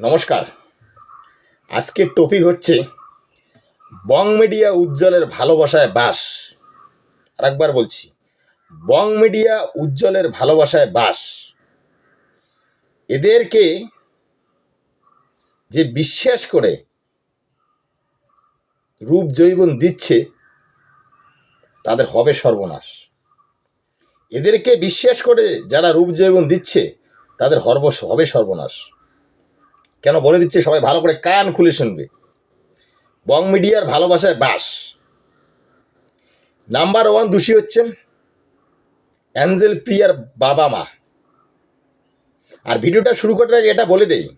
নমস্কার। আজকের টপিক হচ্ছে বং মিডিয়া উজ্জ্বলের ভালোবাসায় বাস। আরেকবার বলছি, বং মিডিয়া উজ্জ্বলের ভালোবাসায় বাস। এদেরকে যে বিশ্বাস করে রূপ জৈবন দিচ্ছে, তাদের হবে সর্বনাশ। এদেরকে বিশ্বাস করে যারা রূপ জৈবন দিচ্ছে, তাদের হর্ব হবে সর্বনাশ। কেন বলে দিচ্ছে? সবাই ভালো করে কান খুলে শুনবে। বং মিডিয়ার ভালোবাসায় বাস। নাম্বার ওয়ান দোষী হচ্ছেন অ্যাঞ্জেল প্রিয়ার বাবা মা। আর ভিডিওটা শুরু করার আগে এটা বলে দেই।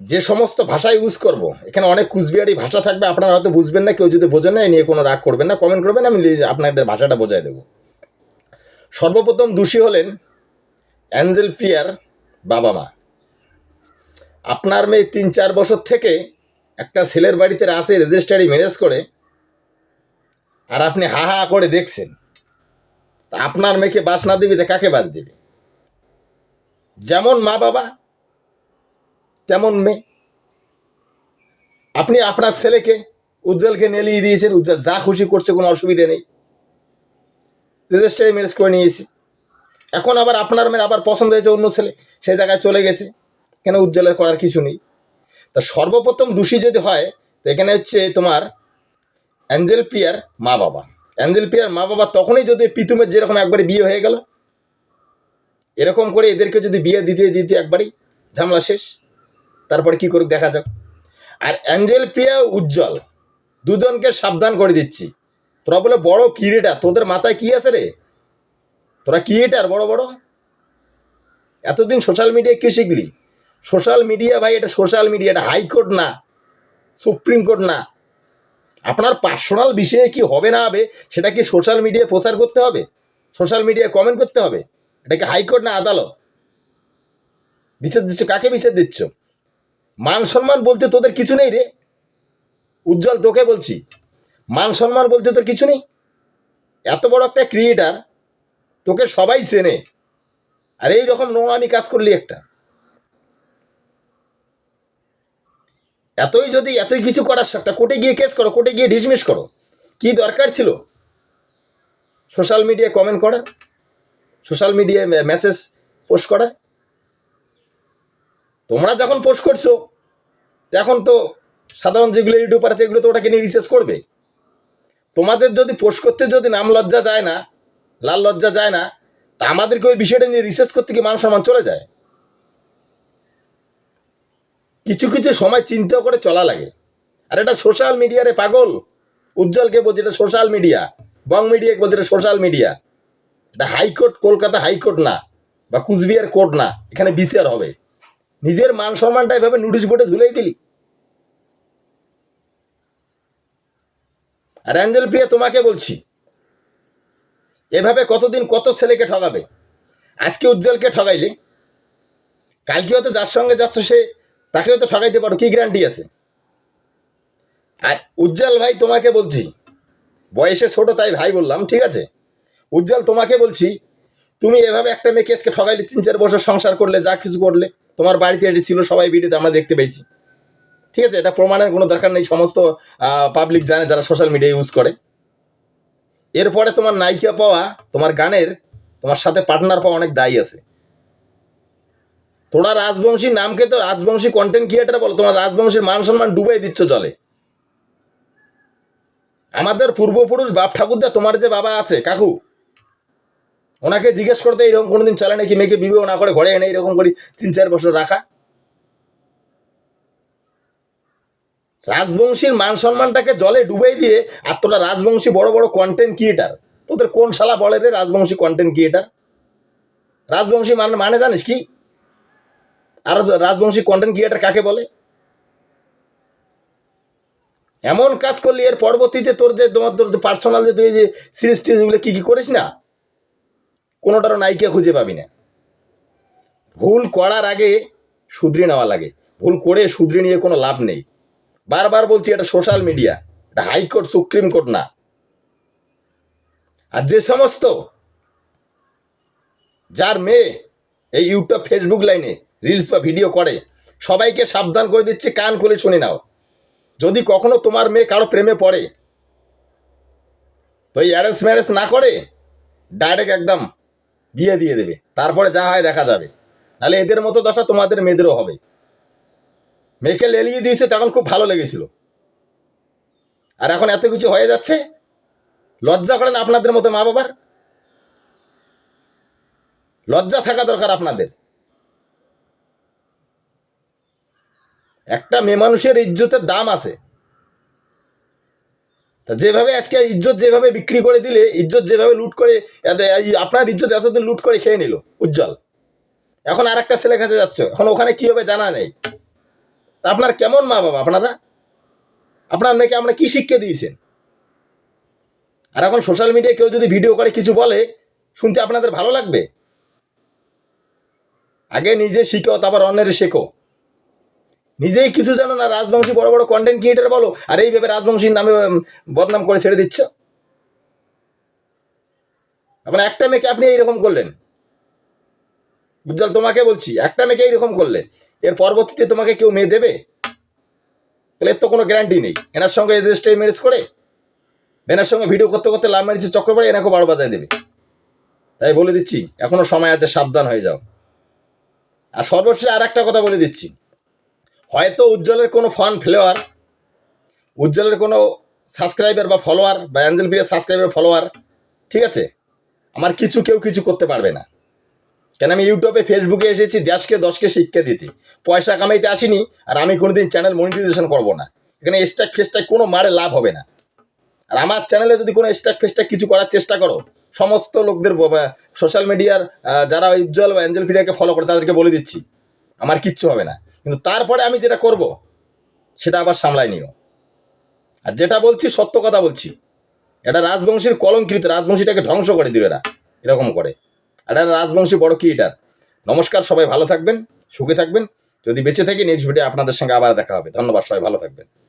যে সমস্ত ভাষা ইউজ করব, এখানে অনেক কুচবিহারি ভাষা থাকবে, আপনারা হয়তো বুঝবেন না, কেউ যদি বোঝেন না, এ নিয়ে কোনো রাগ করবেন না কমেন্ট করবেন, আমি আপনাদের ভাষাটা বোঝাই দেবো। সর্বপ্রথম দোষী হলেন অ্যাঞ্জেল প্রিয়ার বাবা মা। আপনার মেয়ে তিন চার বছর থেকে একটা ছেলের বাড়িতে আসে রেজিস্ট্রারি ম্যারেজ করে আর আপনি হা হা করে দেখছেন, তা আপনার মেয়েকে বাস না দিবি তা কাকে বাস দিবে? যেমন মা বাবা, তেমন মেয়ে। আপনি আপনার ছেলেকে, উজ্জ্বলকে নেলিয়ে দিয়েছেন, উজ্জ্বল যা খুশি করছে, কোনো অসুবিধা নেই। রেজিস্ট্রারি ম্যারেজ করে নিয়েছি। এখন আবার আপনার মেয়ের আবার পছন্দ হয়েছে অন্য ছেলে সেই জায়গায় চলে গেছে। কেন উজ্জ্বলের করার কিছু নেই? তা সর্বপ্রথম দোষী যদি হয়, তো এখানে হচ্ছে তোমার অ্যাঞ্জেল প্রিয়ার মা বাবা অ্যাঞ্জেল প্রিয়ার মা বাবা তখনই যদি পিতুমের যেরকম একবারে বিয়ে হয়ে গেল, এরকম করে এদেরকে যদি বিয়ে দিতে দিতে একবারই ঝামেলা শেষ, তারপরে কি করুক দেখা যাক। আর অ্যাঞ্জেল প্রিয়া উজ্জ্বল, দুজনকে সাবধান করে দিচ্ছি। তোরা বলে বড় কিরেটার তোদের মাথায় কি আছে রে? তোরা ক্রিয়েটার, বড় বড়? এতদিন সোশ্যাল মিডিয়ায় কে শিখলি? সোশ্যাল মিডিয়া ভাই, এটা সোশ্যাল মিডিয়া, এটা হাইকোর্ট না, সুপ্রিম কোর্ট না। আপনার পার্সোনাল বিষয়ে কি হবে না হবে, সেটা কি সোশ্যাল মিডিয়ায় প্রচার করতে হবে? সোশ্যাল মিডিয়ায় কমেন্ট করতে হবে? এটা কি হাইকোর্ট না আদালত? বিচার দিচ্ছ কাকে বিচার দিচ্ছ? মান সম্মান বলতে তোদের কিছু নেই রে। উজ্জ্বল, তোকে বলছি। মান সম্মান বলতে তোর কিছু নেই। এত বড় একটা ক্রিয়েটার তোকে সবাই চেনে। আর এই রকম নোংরামি কাজ করলি একটা। এতই যদি এতই কিছু করার তা কোর্টে গিয়ে কেস করো, কোর্টে গিয়ে ডিসমিস করো। কি দরকার ছিল? সোশ্যাল মিডিয়ায় কমেন্ট করার? সোশ্যাল মিডিয়ায় মেসেজ পোস্ট করার? তোমরা যখন পোস্ট করছ তখন তো সাধারণ যেগুলো ইউটিউবার আছে, এগুলো তো ওটাকে নিয়ে রিসার্চ করবে। তোমাদের যদি পোস্ট করতে যদি নাম লজ্জা যায় না, লাল লজ্জা যায় না, তা আমাদেরকে ওই বিষয়টা নিয়ে রিসার্চ করতে গিয়ে মান সম্মান চলে যায়। কিছু কিছু সময় চিন্তা করে চলা লাগে। আর এটা সোশ্যাল মিডিয়ারে পাগল। উজ্জ্বলকে বলছে এটা সোশ্যাল মিডিয়া বং মিডিয়াকে বলছে এটা সোশ্যাল মিডিয়া এটা high court Kolkata high court না, বা কুচবিহার কোর্ট না, এখানে বিচার হবে। নিজের মান সম্মানটা এভাবে নোটিশ বোর্ডে ঝুলেই দিলি। আর অ্যাঞ্জেল প্রিয়া, তোমাকে বলছি, এভাবে কতদিন কত ছেলেকে ঠগাবে? আজকে উজ্জ্বলকে ঠগাইলে। কালকে হয়তো যার সঙ্গে যাচ্ছ সে তাকে তো ঠকাইতে পারো, কি গ্যারান্টি আছে? আর উজ্জ্বল ভাই তোমাকে বলছি, বয়সে ছোট তাই ভাই বললাম, ঠিক আছে? উজ্জ্বল তোমাকে বলছি, তুমি এভাবে একটা মেয়ে কেসকে ঠকাইলে, তিন চার বছর সংসার করলে, যা কিছু করলে, তোমার বাড়িতে এটি ছিল, সবাই ভিডিওতে আমরা দেখতে পেয়েছি। ঠিক আছে? এটা প্রমাণের কোনো দরকার নেই, সমস্ত পাবলিক জানে যারা সোশ্যাল মিডিয়া ইউজ করে। এরপরে তোমার নাইকিয়া পাওয়া, তোমার গানের, তোমার সাথে পার্টনার পাওয়া অনেক দায়ী আছে। তোরা রাজবংশী নামকে তো রাজবংশী কন্টেন্ট ক্রিয়েটার বলো, তোমার রাজবংশীর মান সম্মান ডুবাই দিচ্ছ জলে। আমাদের পূর্বপুরুষ বাপ ঠাকুরদা, তোমার যে বাবা আছে, কাকু, ওনাকে জিজ্ঞেস করতে এইরকম কোনোদিন চলে নাকি? মেয়েকে বিবাহ না করে ঘরে এনে এরকম করে, তিন চার বছর রাখা। রাজবংশীর মান সম্মানটাকে জলে ডুবাই দিয়ে, আর তোরা রাজবংশী বড় বড় কন্টেন্ট ক্রিয়েটার তোদের কোন শালা বলে রে রাজবংশী কন্টেন্ট ক্রিয়েটার রাজবংশী মানে মানে জানিস কি? আর রাজবংশী কন্টেন্ট ক্রিয়েটার কাকে বলে? এমন কাজ করলি, এর পরবর্তীতে তোর যে তোমার তোর যে পার্সোনাল যে তুই যে সিরিজ টিরিজগুলো কী কী করিস না, কোনোটারও নায়িকা খুঁজে পাবি না। ভুল করার আগে শুধরে নেওয়া লাগে। ভুল করে শুধরে নিয়ে কোনো লাভ নেই। বারবার বলছি, এটা সোশ্যাল মিডিয়া এটা হাইকোর্ট সুপ্রিম কোর্ট না। আর যে সমস্ত, যার মেয়ে এই ইউটিউব ফেসবুক লাইনে রিলস বা ভিডিও করে, সবাইকে সাবধান করে দিচ্ছে, কান খুলে শুনে নাও। যদি কখনো তোমার মেয়ে কারও প্রেমে পড়ে, তো এই অ্যারেঞ্জ ম্যারেজ না করে ডাইরেক্ট একদম বিয়ে দিয়ে দেবে। তারপরে যা হয় দেখা যাবে। নাহলে এদের মতো দশা তোমাদের মেয়েদেরও হবে। মেয়েকে লেলিয়ে দিয়েছে, তখন খুব ভালো লেগেছিল। আর এখন এত কিছু হয়ে যাচ্ছে, লজ্জা করেন আপনাদের মতো মা বাবার লজ্জা থাকা দরকার আপনাদের। একটা মেয়ে মানুষের ইজ্জতের দাম আছে। তা যেভাবে আজকে ইজ্জত যেভাবে বিক্রি করে দিলে, ইজ্জত যেভাবে লুট করে আপনার ইজ্জত এতদিন লুট করে খেয়ে নিল, উজ্জ্বল। এখন আর একটা ছেলে কাছে যাচ্ছে, এখন ওখানে কি হবে জানা নেই। আপনার কেমন মা বাবা, আপনারা? আপনার মেয়েকে আমরা কি শিক্ষা দিয়েছেন? আর এখন সোশ্যাল মিডিয়ায় কেউ যদি ভিডিও করে, কিছু বলে, শুনতে আপনাদের ভালো লাগবে? আগে নিজে শিখো, তারপর অন্যের শেখো। নিজেই কিছু জানো না, রাজবংশী বড় বড় কন্টেন্ট ক্রিয়েটার বলো, আর এইভাবে রাজবংশীর নামে বদনাম করে ছেড়ে দিচ্ছ? এখন একটা মেয়েকে আপনি এইরকম করলেন। উজ্জ্বল, তোমাকে বলছি, একটা মেয়েকে এইরকম করলে, এর পরবর্তীতে তোমাকে কেউ মেয়ে দেবে? তাহলে এর তো কোনো গ্যারান্টি নেই। এনার সঙ্গে এদের স্টে ম্যারেজ করে, এনার সঙ্গে ভিডিও করতে করতে লাভ ম্যারেজের চক্র এনাকে বারো বাজায় দেবে। তাই বলে দিচ্ছি, এখনও সময় আছে, সাবধান হয়ে যাও। আর সর্বশেষ আর একটা কথা বলে দিচ্ছি। হয়তো উজ্জ্বলের কোনো ফন ফ্লেওয়ার উজ্জ্বলের কোনো সাবস্ক্রাইবার বা ফলোয়ার বা অ্যাঞ্জেল বিয়ের সাবস্ক্রাইবার ফলোয়ার ঠিক আছে? আমার কিছু কেউ কিছু করতে পারবে না। কেন আমি ইউটিউবে ফেসবুকে এসেছি, দেশকে দশকে শিক্ষা দিতে। পয়সা কামাইতে আসিনি, আর আমি কোনোদিন চ্যানেল মনিটাইজেশন করব না। এখানে স্ট্যাক ফেস্ট্যাক কোনো মারে লাভ হবে না। আর আমার চ্যানেলে যদি কোনো স্ট্যাক ফেস্ট্যাক কিছু করার চেষ্টা করো, সমস্ত লোকদের সোশ্যাল মিডিয়ার যারা উজ্জ্বল বা অ্যাঞ্জেল ফিরিয়াকে ফলো করে, তাদেরকে বলে দিচ্ছি, আমার কিচ্ছু হবে না। কিন্তু তারপরে আমি যেটা করব, সেটা আবার সামলাই নিও। আর যেটা বলছি, সত্য কথা বলছি। এটা রাজবংশীর কলঙ্কৃত, রাজবংশীটাকে ধ্বংস করে দিল এরা, এরকম করে। এটা রাজবংশী বড় ক্রিয়েটার নমস্কার, সবাই ভালো থাকবেন, সুখে থাকবেন। যদি বেঁচে থাকি নেক্সট ভিডিও আপনাদের সঙ্গে আবার দেখা হবে। ধন্যবাদ, সবাই ভালো থাকবেন।